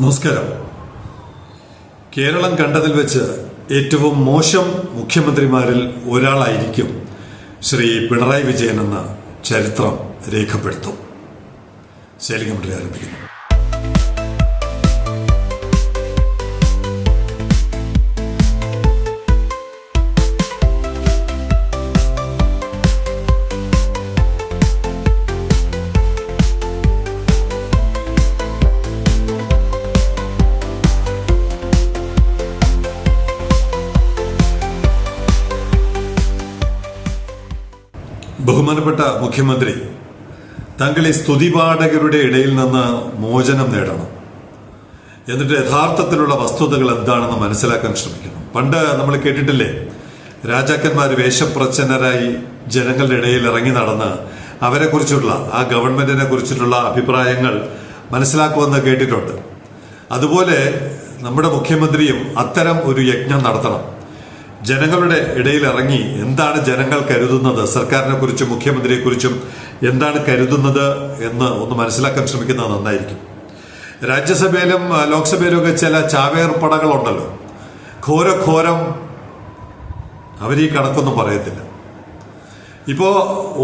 നമസ്കാരം. കേരളം കണ്ടതിൽ വെച്ച് ഏറ്റവും മോശം മുഖ്യമന്ത്രിമാരിൽ ഒരാളായിരിക്കും ശ്രീ പിണറായി വിജയൻ എന്ന ചരിത്രം രേഖപ്പെടുത്തും. ശൈലിംഗമന്ത്രി ആരംഭിക്കുന്നു. ബഹുമാനപ്പെട്ട മുഖ്യമന്ത്രി താങ്കൾ ഈ സ്തുതിപാഠകരുടെ ഇടയിൽ നിന്ന് മോചനം നേടണം. എന്നിട്ട് യഥാർത്ഥത്തിലുള്ള വസ്തുതകൾ എന്താണെന്ന് മനസ്സിലാക്കാൻ ശ്രമിക്കണം പണ്ട് നമ്മൾ കേട്ടിട്ടില്ലേ രാജാക്കന്മാർ വേഷപ്രച്ഛന്നരായി ജനങ്ങളുടെ ഇടയിൽ ഇറങ്ങി നടന്ന് അവരെ കുറിച്ചുള്ള ആ ഗവൺമെന്റിനെ കുറിച്ചിട്ടുള്ള അഭിപ്രായങ്ങൾ മനസ്സിലാക്കുമെന്ന് കേട്ടിട്ടുണ്ട്. അതുപോലെ നമ്മുടെ മുഖ്യമന്ത്രിയും അത്തരം ഒരു യജ്ഞം നടത്തണം. ജനങ്ങളുടെ ഇടയിൽ ഇറങ്ങി എന്താണ് ജനങ്ങൾ കരുതുന്നത്? സർക്കാരിനെ കുറിച്ചും മുഖ്യമന്ത്രിയെ കുറിച്ചും എന്താണ് കരുതുന്നത് എന്ന് ഒന്ന് മനസ്സിലാക്കാൻ ശ്രമിക്കുന്നത് നന്നായിരിക്കും. രാജ്യസഭയിലും ലോക്സഭയിലും ഒക്കെ ചില ചാവേർപ്പടകളുണ്ടല്ലോ ഘോരഘോരം അവർ ഈ കണക്കൊന്നും പറയത്തില്ല. ഇപ്പോൾ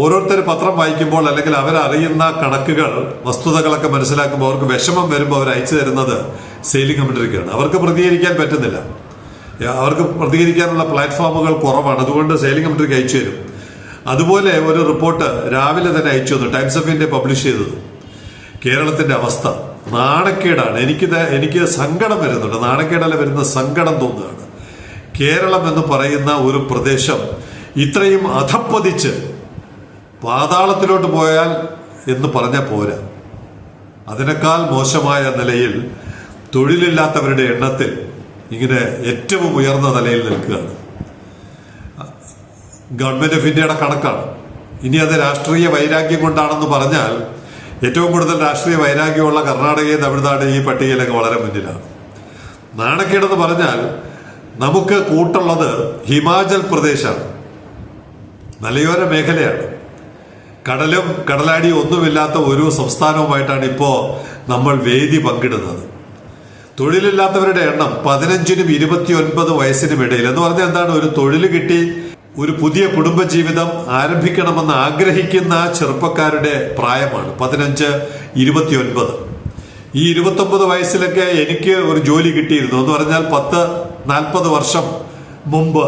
ഓരോരുത്തർ പത്രം വായിക്കുമ്പോൾ അല്ലെങ്കിൽ അവരറിയുന്ന കണക്കുകൾ വസ്തുതകളൊക്കെ മനസ്സിലാക്കുമ്പോൾ അവർക്ക് വിഷമം വരുമ്പോൾ അവർ അയച്ചു തരുന്നത് സെയിലിംഗ് കമ്മിറ്റിക്കാണ്. അവർക്ക് പ്രതികരിക്കാൻ പറ്റുന്നില്ല. അവർക്ക് പ്രതികരിക്കാനുള്ള പ്ലാറ്റ്ഫോമുകൾ കുറവാണ്. അതുകൊണ്ട് സെയിലിംഗ് കമ്മിറ്റിക്ക് അയച്ചു തരും. അതുപോലെ ഒരു റിപ്പോർട്ട് രാവിലെ തന്നെ അയച്ചു തന്നു. ടൈംസ് ഓഫ് ഇന്ത്യ പബ്ലിഷ് ചെയ്തത്. കേരളത്തിന്റെ അവസ്ഥ. നാണക്കേടാണ്. എനിക്ക് എനിക്ക് സങ്കടം വരുന്നുണ്ട്. നാണക്കേടല്ല വരുന്ന സങ്കടം തോന്നുകയാണ്. കേരളം എന്ന് പറയുന്ന ഒരു പ്രദേശം ഇത്രയും അധപ്പതിച്ച് പാതാളത്തിലോട്ട് പോയാൽ എന്ന് പറഞ്ഞ പോരാ. അതിനേക്കാൾ മോശമായ നിലയിൽ തൊഴിലില്ലാത്തവരുടെ എണ്ണത്തിൽ ഇങ്ങനെ ഏറ്റവും ഉയർന്ന നിലയിൽ നിൽക്കുകയാണ്. ഗവൺമെന്റ് ഓഫ് ഇന്ത്യയുടെ കണക്കാണ്. ഇനി അത് രാഷ്ട്രീയ വൈരാഗ്യം കൊണ്ടാണെന്ന് പറഞ്ഞാൽ ഏറ്റവും കൂടുതൽ രാഷ്ട്രീയ വൈരാഗ്യമുള്ള കർണാടകയും തമിഴ്നാടും ഈ പട്ടികയിലൊക്കെ വളരെ മുന്നിലാണ്. നാണക്കേടെന്ന് പറഞ്ഞാൽ നമുക്ക് കൂട്ടുള്ളത് ഹിമാചൽ പ്രദേശാണ്. മലയോര മേഖലയാണ്. കടലും കടലാടിയും ഒന്നുമില്ലാത്ത ഒരു സംസ്ഥാനവുമായിട്ടാണ് ഇപ്പോൾ നമ്മൾ വേദി പങ്കിടുന്നത്. തൊഴിലില്ലാത്തവരുടെ എണ്ണം പതിനഞ്ചിനും ഇരുപത്തി ഒൻപത് വയസ്സിനും ഇടയിൽ. എന്ന് പറഞ്ഞാൽ എന്താണ്? ഒരു തൊഴിൽ കിട്ടി ഒരു പുതിയ കുടുംബജീവിതം ആരംഭിക്കണമെന്ന് ആഗ്രഹിക്കുന്ന ചെറുപ്പക്കാരുടെ പ്രായമാണ് പതിനഞ്ച് ഇരുപത്തി ഒൻപത് ഈ ഇരുപത്തൊമ്പത് വയസ്സിലൊക്കെ എനിക്ക് ഒരു ജോലി കിട്ടിയിരുന്നു. എന്ന് പറഞ്ഞാൽ പത്ത് നാൽപ്പത് വർഷം മുമ്പ്.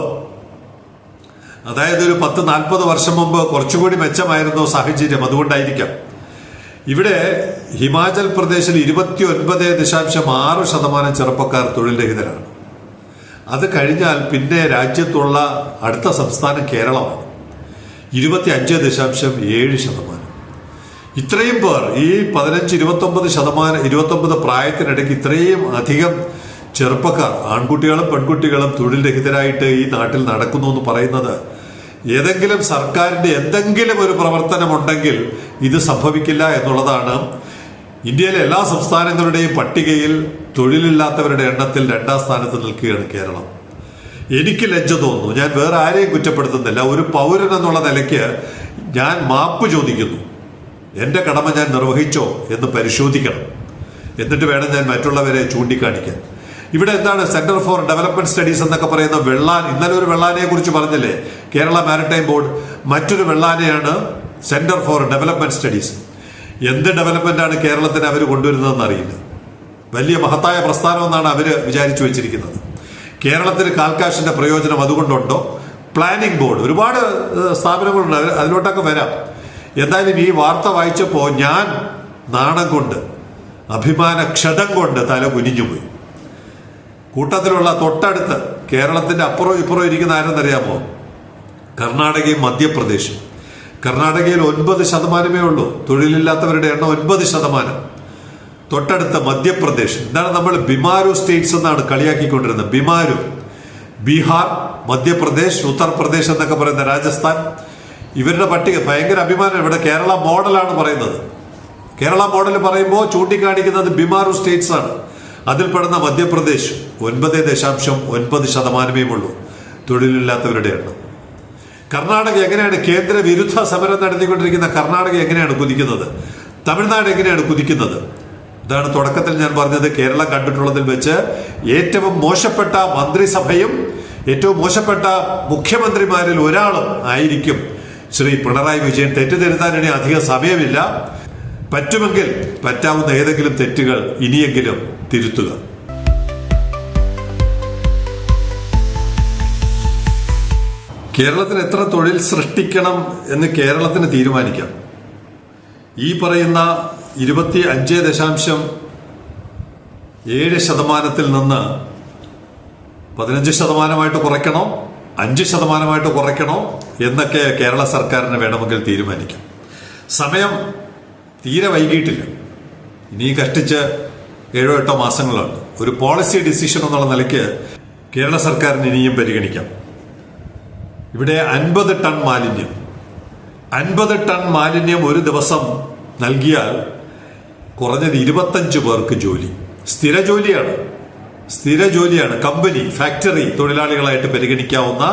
അതായത് ഒരു പത്ത് നാൽപ്പത് വർഷം മുമ്പ് കുറച്ചുകൂടി മെച്ചമായിരുന്നു സാഹചര്യം അതുകൊണ്ടായിരിക്കാം. ഇവിടെ ഹിമാചൽ പ്രദേശിൽ ഇരുപത്തി ഒൻപത് ദശാംശം ആറ് ശതമാനം ചെറുപ്പക്കാർ തൊഴിൽ രഹിതരാണ്. അത് കഴിഞ്ഞാൽ പിന്നെ രാജ്യത്തുള്ള അടുത്ത സംസ്ഥാനം കേരളമാണ്. ഇരുപത്തി അഞ്ച് ദശാംശം ഏഴ് ശതമാനം. ഇത്രയും പേർ ഈ പതിനഞ്ച് ഇരുപത്തൊമ്പത് ശതമാനം ഇരുപത്തൊമ്പത് പ്രായത്തിനിടയ്ക്ക് ഇത്രയും അധികം ചെറുപ്പക്കാർ ആൺകുട്ടികളും പെൺകുട്ടികളും തൊഴിൽ രഹിതരായിട്ട് ഈ നാട്ടിൽ നടക്കുന്നു എന്ന് പറയുന്നത് ഏതെങ്കിലും സർക്കാരിന്റെ എന്തെങ്കിലും ഒരു പ്രവർത്തനമുണ്ടെങ്കിൽ ഇത് സംഭവിക്കില്ല എന്നുള്ളതാണ്. ഇന്ത്യയിലെ എല്ലാ സംസ്ഥാനങ്ങളുടെയും പട്ടികയിൽ തൊഴിലില്ലാത്തവരുടെ എണ്ണത്തിൽ രണ്ടാം സ്ഥാനത്ത് നിൽക്കുകയാണ് കേരളം. എനിക്ക് ലജ്ജ തോന്നുന്നു. ഞാൻ വേറെ ആരെയും കുറ്റപ്പെടുത്തുന്നില്ല. ഒരു പൗരൻ എന്നുള്ള നിലയ്ക്ക് ഞാൻ മാപ്പ് ചോദിക്കുന്നു. എന്റെ കടമ ഞാൻ നിർവഹിച്ചോ എന്ന് പരിശോധിക്കണം. എന്നിട്ട് വേണം ഞാൻ മറ്റുള്ളവരെ ചൂണ്ടിക്കാണിക്കാൻ. ഇവിടെ എന്താണ് സെന്റർ ഫോർ ഡെവലപ്മെന്റ് സ്റ്റഡീസ് എന്നൊക്കെ പറയുന്ന വെള്ളാൻ. ഇന്നലെ ഒരു വെള്ളാനെ കുറിച്ച് പറഞ്ഞില്ലേ? കേരള മാരിടൈം ബോർഡ് മറ്റൊരു വെള്ളാനയാണ് സെന്റർ ഫോർ ഡെവലപ്മെന്റ് സ്റ്റഡീസ് എന്ത് ഡെവലപ്മെന്റ് ആണ് കേരളത്തിന് അവർ കൊണ്ടുവരുന്നതെന്ന് അറിയില്ല. വലിയ മഹത്തായ പ്രസ്ഥാനമെന്നാണ് അവർ വിചാരിച്ചു വെച്ചിരിക്കുന്നത്. കേരളത്തിന് കാൽക്കാശിന്റെ പ്രയോജനം അതുകൊണ്ടുണ്ടോ? പ്ലാനിംഗ് ബോർഡ് ഒരുപാട് സ്ഥാപനങ്ങളുണ്ട്. അത് അതിലോട്ടൊക്കെ വരാം. എന്തായാലും ഈ വാർത്ത വായിച്ചപ്പോൾ ഞാൻ നാണം കൊണ്ട് അഭിമാന ക്ഷതം കൊണ്ട് തല കുനിഞ്ഞുപോയി കൂട്ടത്തിലുള്ള തൊട്ടടുത്ത് കേരളത്തിന്റെ അപ്പുറം ഇപ്പുറം ഇരിക്കുന്ന ആരെന്നറിയാമോ? കർണാടകയും മധ്യപ്രദേശും. കർണാടകയിൽ ഒൻപത് ശതമാനമേ ഉള്ളൂ. തൊഴിലില്ലാത്തവരുടെ എണ്ണം ഒൻപത് ശതമാനം. തൊട്ടടുത്ത മധ്യപ്രദേശ്. എന്താണ് നമ്മൾ ബിമാരു സ്റ്റേറ്റ്സ് എന്നാണ് കളിയാക്കിക്കൊണ്ടിരുന്നത്. ബിമാരു. ബീഹാർ മധ്യപ്രദേശ് ഉത്തർപ്രദേശ് എന്നൊക്കെ പറയുന്ന രാജസ്ഥാൻ. ഇവരുടെ പട്ടിക ഭയങ്കര അഭിമാനം. ഇവിടെ കേരള മോഡലാണ് പറയുന്നത്. കേരള മോഡൽ പറയുമ്പോൾ ചൂണ്ടിക്കാണിക്കുന്നത് ബിമാരു സ്റ്റേറ്റ്സ് ആണ്. അതിൽപ്പെടുന്ന മധ്യപ്രദേശ് ഒൻപത് ദശാംശം ഒൻപത് ശതമാനമേ ഉള്ളൂ. തൊഴിലില്ലാത്തവരുടെ എണ്ണം. കർണാടക എങ്ങനെയാണ് കേന്ദ്ര വിരുദ്ധ സമരം നടത്തിക്കൊണ്ടിരിക്കുന്ന കർണാടക എങ്ങനെയാണ് കുതിക്കുന്നത്? തമിഴ്നാട് എങ്ങനെയാണ് കുതിക്കുന്നത്? ഇതാണ് തുടക്കത്തിൽ ഞാൻ പറഞ്ഞത്. കേരളം കണ്ടിട്ടുള്ളതിൽ വെച്ച് ഏറ്റവും മോശപ്പെട്ട മന്ത്രിസഭയും ഏറ്റവും മോശപ്പെട്ട മുഖ്യമന്ത്രിമാരിൽ ഒരാളും ആയിരിക്കും ശ്രീ പിണറായി വിജയൻ. തെറ്റുതിരുത്താൻ ഇനി അധികം സമയമില്ല. പറ്റുമെങ്കിൽ പറ്റാവുന്ന ഏതെങ്കിലും തെറ്റുകൾ ഇനിയെങ്കിലും തിരുത്തുക. കേരളത്തിന് എത്ര തൊഴിൽ സൃഷ്ടിക്കണം എന്ന് കേരളത്തിന് തീരുമാനിക്കാം. ഈ പറയുന്ന ഇരുപത്തി അഞ്ച് ദശാംശം ഏഴ് ശതമാനത്തിൽ നിന്ന് പതിനഞ്ച് ശതമാനമായിട്ട് കുറയ്ക്കണോ അഞ്ച് ശതമാനമായിട്ട് കുറയ്ക്കണോ എന്നൊക്കെ കേരള സർക്കാരിന് വേണമെങ്കിൽ തീരുമാനിക്കാം. സമയം തീരെ വൈകിട്ടില്ല ഇനി കഷ്ടിച്ച് ഏഴോ എട്ടോ മാസങ്ങളുണ്ട്. ഒരു പോളിസി ഡിസിഷൻ എന്നുള്ള നിലയ്ക്ക് കേരള സർക്കാരിന് ഇനിയും പരിഗണിക്കാം. ഇവിടെ അൻപത് ടൺ മാലിന്യം. അൻപത് ടൺ മാലിന്യം ഒരു ദിവസം നൽകിയാൽ കുറഞ്ഞത് ഇരുപത്തഞ്ച് പേർക്ക് ജോലി. സ്ഥിര ജോലിയാണ്. സ്ഥിര ജോലിയാണ്. കമ്പനി ഫാക്ടറി തൊഴിലാളികളായിട്ട് പരിഗണിക്കാവുന്ന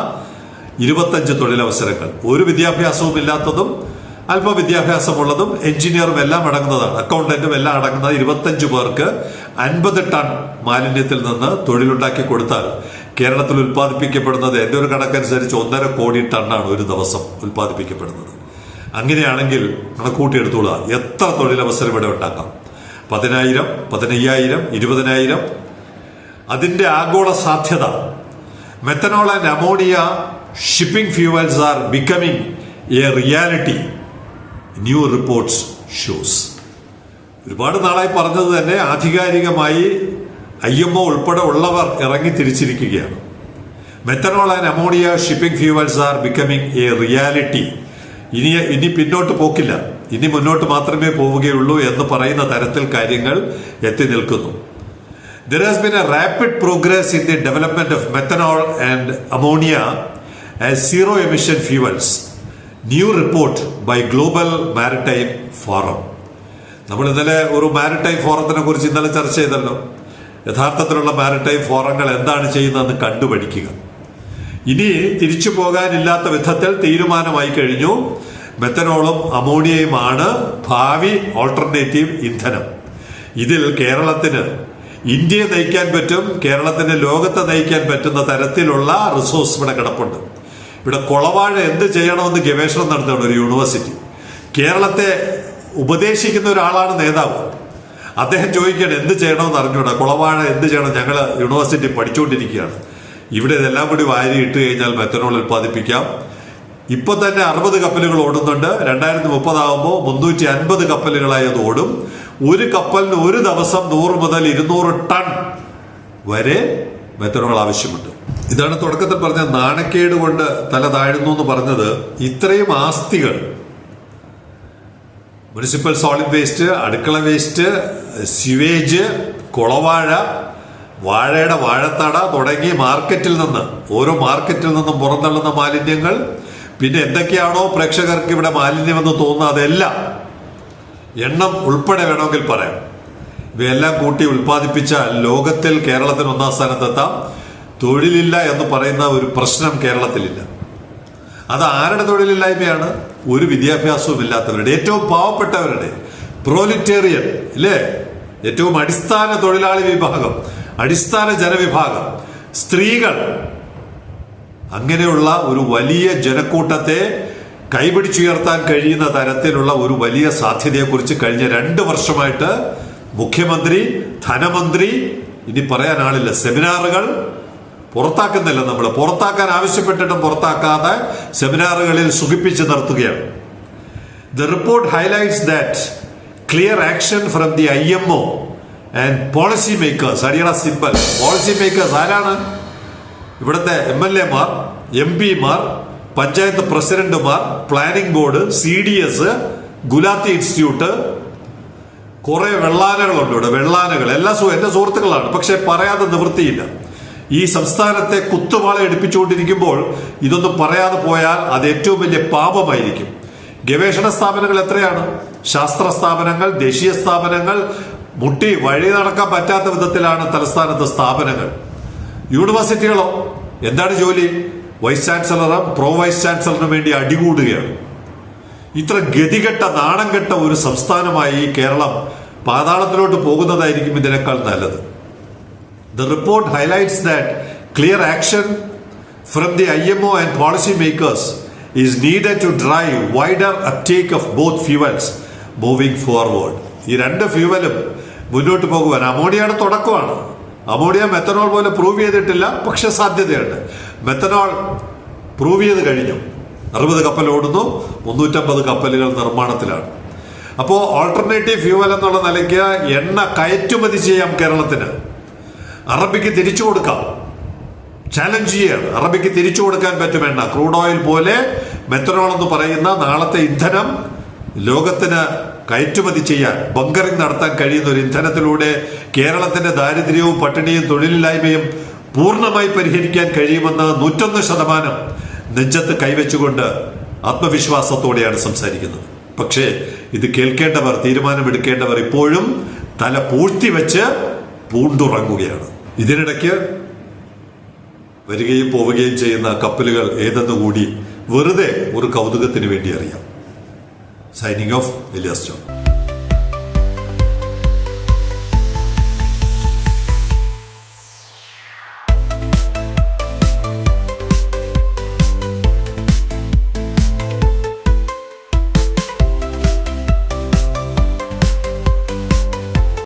ഇരുപത്തഞ്ച് തൊഴിലവസരങ്ങൾ. ഒരു വിദ്യാഭ്യാസവും ഇല്ലാത്തതും അല്പ വിദ്യാഭ്യാസമുള്ളതും എഞ്ചിനീയറും എല്ലാം അടങ്ങുന്നതാണ്. അക്കൗണ്ടന്റും എല്ലാം അടങ്ങുന്ന ഇരുപത്തഞ്ച് പേർക്ക് അൻപത് ടൺ മാലിന്യത്തിൽ നിന്ന് തൊഴിലുണ്ടാക്കി കൊടുത്താൽ കേരളത്തിൽ ഉൽപ്പാദിപ്പിക്കപ്പെടുന്നത് എന്റെ ഒരു കണക്കനുസരിച്ച് ഒന്നര കോടി ടണ്ണാണ് ഒരു ദിവസം ഉൽപ്പാദിപ്പിക്കപ്പെടുന്നത്. അങ്ങനെയാണെങ്കിൽ കണക്കൂട്ടി എടുത്തോളാം. എത്ര തൊഴിലവസരം ഇവിടെ ഉണ്ടാക്കാം? പതിനായിരം പതിനയ്യായിരം ഇരുപതിനായിരം. അതിന്റെ ആഗോള സാധ്യത. Methanol and ammonia shipping fuels are becoming a reality. New reports shows. ഒരുപാട് നാളായി പറഞ്ഞത് തന്നെ ആധികാരികമായി ഒ ഉൾപ്പെടെ ഉള്ളവർ ഇറങ്ങി തിരിച്ചിരിക്കുകയാണ്. Methanol and ammonia shipping fuels are becoming a reality ഇനി ഇനി പിന്നോട്ട് പോക്കില്ല. ഇനി മുന്നോട്ട് മാത്രമേ പോവുകയുള്ളൂ എന്ന് പറയുന്ന തരത്തിൽ കാര്യങ്ങൾ എത്തി നിൽക്കുന്നു. There has been a rapid progress in the development of methanol and ammonia as zero emission fuels new report by Global Maritime Forum നമ്മൾ ഇന്നലെ ഒരു മാരിടൈം ഫോറത്തിനെ കുറിച്ച് ഇന്നലെ ചർച്ച ചെയ്തല്ലോ. യഥാർത്ഥത്തിലുള്ള മാരിടൈം ഫോറങ്ങൾ എന്താണ് ചെയ്യുന്നതെന്ന് കണ്ടുപഠിക്കുക. ഇനി തിരിച്ചു പോകാനില്ലാത്ത വിധത്തിൽ തീരുമാനമായി കഴിഞ്ഞു. മെത്തനോളും അമോണിയയുമാണ് ഭാവി ഓൾട്ടർനേറ്റീവ് ഇന്ധനം. ഇതിൽ കേരളത്തിന് ഇന്ത്യയെ നയിക്കാൻ പറ്റും കേരളത്തിന് ലോകത്തെ നയിക്കാൻ പറ്റുന്ന തരത്തിലുള്ള റിസോഴ്സ് ഇവിടെ കിടപ്പുണ്ട്. ഇവിടെ കൊളവാഴ എന്ത് ചെയ്യണമെന്ന് ഗവേഷണം നടത്തുകയാണ് ഒരു യൂണിവേഴ്സിറ്റി കേരളത്തെ ഉപദേശിക്കുന്ന ഒരാളാണ് നേതാവ്. അദ്ദേഹം ചോദിക്കുകയാണ് എന്ത് ചെയ്യണമെന്ന് അറിഞ്ഞൂടാ? കുളവാഴ എന്ത് ചെയ്യണം? ഞങ്ങൾ യൂണിവേഴ്സിറ്റി പഠിച്ചുകൊണ്ടിരിക്കുകയാണ്. ഇവിടെ ഇതെല്ലാം കൂടി വാരി ഇട്ട് കഴിഞ്ഞാൽ മെത്തനോൾ ഉൽപ്പാദിപ്പിക്കാം. ഇപ്പൊ തന്നെ അറുപത് കപ്പലുകൾ ഓടുന്നുണ്ട്. രണ്ടായിരത്തി മുപ്പതാകുമ്പോൾ മുന്നൂറ്റി അൻപത് കപ്പലുകളായി അത് ഓടും. ഒരു കപ്പലിന് ഒരു ദിവസം നൂറ് മുതൽ ഇരുന്നൂറ് ടൺ വരെ മെത്തനോൾ ആവശ്യമുണ്ട്. ഇതാണ് തുടക്കത്തിൽ പറഞ്ഞ നാണക്കേട് കൊണ്ട് തല താഴുന്നു എന്ന് പറഞ്ഞത് ഇത്രയും ആസ്തികൾ മുനിസിപ്പൽ സോളിഡ് വേസ്റ്റ് അടുക്കള വേസ്റ്റ് സ്യുവേജ് കുളവാഴ വാഴയുടെ വാഴത്തട തുടങ്ങി മാർക്കറ്റിൽ നിന്ന് ഓരോ മാർക്കറ്റിൽ നിന്നും പുറന്തള്ളുന്ന മാലിന്യങ്ങൾ. പിന്നെ എന്തൊക്കെയാണോ പ്രേക്ഷകർക്ക് ഇവിടെ മാലിന്യമെന്ന് തോന്നുന്നത് അതെല്ലാം എണ്ണം ഉൾപ്പെടെ വേണമെങ്കിൽ പറയാം. ഇവയെല്ലാം കൂട്ടി ഉൽപ്പാദിപ്പിച്ചാൽ ലോകത്തിൽ കേരളത്തിന് ഒന്നാം സ്ഥാനത്തെത്താം. തൊഴിലില്ല എന്ന് പറയുന്ന ഒരു പ്രശ്നം കേരളത്തിലില്ല. അത് ആരുടെ തൊഴിലില്ലായ്മയാണ്? ഒരു വിദ്യാഭ്യാസവും ഇല്ലാത്തവരുടെ ഏറ്റവും പാവപ്പെട്ടവരുടെ പ്രോലിറ്റേറിയൻ ഇല്ലേ? ഏറ്റവും അടിസ്ഥാന തൊഴിലാളി വിഭാഗം അടിസ്ഥാന ജനവിഭാഗം സ്ത്രീകൾ. അങ്ങനെയുള്ള ഒരു വലിയ ജനക്കൂട്ടത്തെ കൈപിടിച്ചുയർത്താൻ കഴിയുന്ന തരത്തിലുള്ള ഒരു വലിയ സാധ്യതയെക്കുറിച്ച് കഴിഞ്ഞ രണ്ട് വർഷമായിട്ട് മുഖ്യമന്ത്രി ധനമന്ത്രി ഇനി പറയാൻ ആളില്ല സെമിനാറുകൾ പുറത്താക്കുന്നില്ല നമ്മൾ പുറത്താക്കാൻ ആവശ്യപ്പെട്ടിട്ടും പുറത്താക്കാതെ സെമിനാറുകളിൽ സുഖിപ്പിച്ച് നിർത്തുകയാണ്. The report highlights that clear action from the I M O and policy makers അടിയറ symbol policy makers ആരാണ്? ഇവിടുത്തെ എം എൽ എമാർ എം പിമാർ പഞ്ചായത്ത് പ്രസിഡന്റുമാർ planning board C D S Gulati institute കുറെ വെള്ളാനകളുണ്ട് ഇവിടെ. വെള്ളാനകൾ. എല്ലാ എന്റെ സുഹൃത്തുക്കളാണ്. പക്ഷെ പറയാതെ നിവൃത്തിയില്ല. ഈ സംസ്ഥാനത്തെ കുത്തുവാള എടുപ്പിച്ചുകൊണ്ടിരിക്കുമ്പോൾ ഇതൊന്നും പറയാതെ പോയാൽ അത് ഏറ്റവും വലിയ പാപമായിരിക്കും. ഗവേഷണ സ്ഥാപനങ്ങൾ എത്രയാണ്? ശാസ്ത്ര സ്ഥാപനങ്ങൾ ദേശീയ സ്ഥാപനങ്ങൾ മുട്ടി വഴി നടക്കാൻ പറ്റാത്ത വിധത്തിലാണ് തലസ്ഥാനത്ത് സ്ഥാപനങ്ങൾ. യൂണിവേഴ്സിറ്റികളോ? എന്താണ് ജോലി? വൈസ് ചാൻസലറും പ്രോ വൈസ് ചാൻസലറിനും വേണ്ടി അടികൂടുകയാണ്. ഇത്ര ഗതികെട്ട നാണം കെട്ട ഒരു സംസ്ഥാനമായി കേരളം പാതാളത്തിലോട്ട് പോകുന്നതായിരിക്കും ഇതിനേക്കാൾ നല്ലത്. The report highlights that clear action from the IMO and policymakers is needed to drive wider uptake of both fuels moving forward. ഈ രണ്ട് ഫ്യൂവലും മുന്നോട്ട് പോകുവാൻ അമോണിയയുടെ തുടക്കമാണ്. അമോണിയ മെത്തനോൾ പോലെ പ്രൂവ് ചെയ്തിട്ടില്ല പക്ഷെ സാധ്യതയുണ്ട്. മെത്തനോൾ പ്രൂവ് ചെയ്ത് കഴിഞ്ഞു. അറുപത് കപ്പൽ ഓടുന്നു മുന്നൂറ്റമ്പത് കപ്പലുകൾ നിർമ്മാണത്തിലാണ്. അപ്പോൾ ഓൾട്ടർനേറ്റീവ് ഫ്യൂവൽ എന്നുള്ള നിലയ്ക്ക് എണ്ണ കയറ്റുമതി ചെയ്യാം കേരളത്തിന്. അറബിക്ക് തിരിച്ചു കൊടുക്കാം. ചാലഞ്ച് ചെയ്യാണ് അറബിക്ക് തിരിച്ചു കൊടുക്കാൻ പറ്റും വേണ്ട ക്രൂഡ് ഓയിൽ പോലെ മെത്തനോൾ എന്ന് പറയുന്ന നാളത്തെ ഇന്ധനം ലോകത്തിന് കയറ്റുമതി ചെയ്യാൻ ബങ്കറിംഗ് നടത്താൻ കഴിയുന്ന ഒരു ഇന്ധനത്തിലൂടെ കേരളത്തിന്റെ ദാരിദ്ര്യവും പട്ടിണിയും തൊഴിലില്ലായ്മയും പൂർണമായി പരിഹരിക്കാൻ കഴിയുമെന്ന് നൂറ്റൊന്ന് ശതമാനം നെഞ്ചത്ത് കൈവച്ചുകൊണ്ട് ആത്മവിശ്വാസത്തോടെയാണ് സംസാരിക്കുന്നത്. പക്ഷേ ഇത് കേൾക്കേണ്ടവർ തീരുമാനമെടുക്കേണ്ടവർ ഇപ്പോഴും തല പൂഴ്ത്തി വെച്ച് പൂണ്ടുറങ്ങുകയാണ്. ഇതിനിടയ്ക്ക് വരികയും പോവുകയും ചെയ്യുന്ന കപ്പലുകൾ ഏതെന്ന് കൂടി വെറുതെ ഒരു കൗതുകത്തിന് വേണ്ടി അറിയാം. Signing off Elias John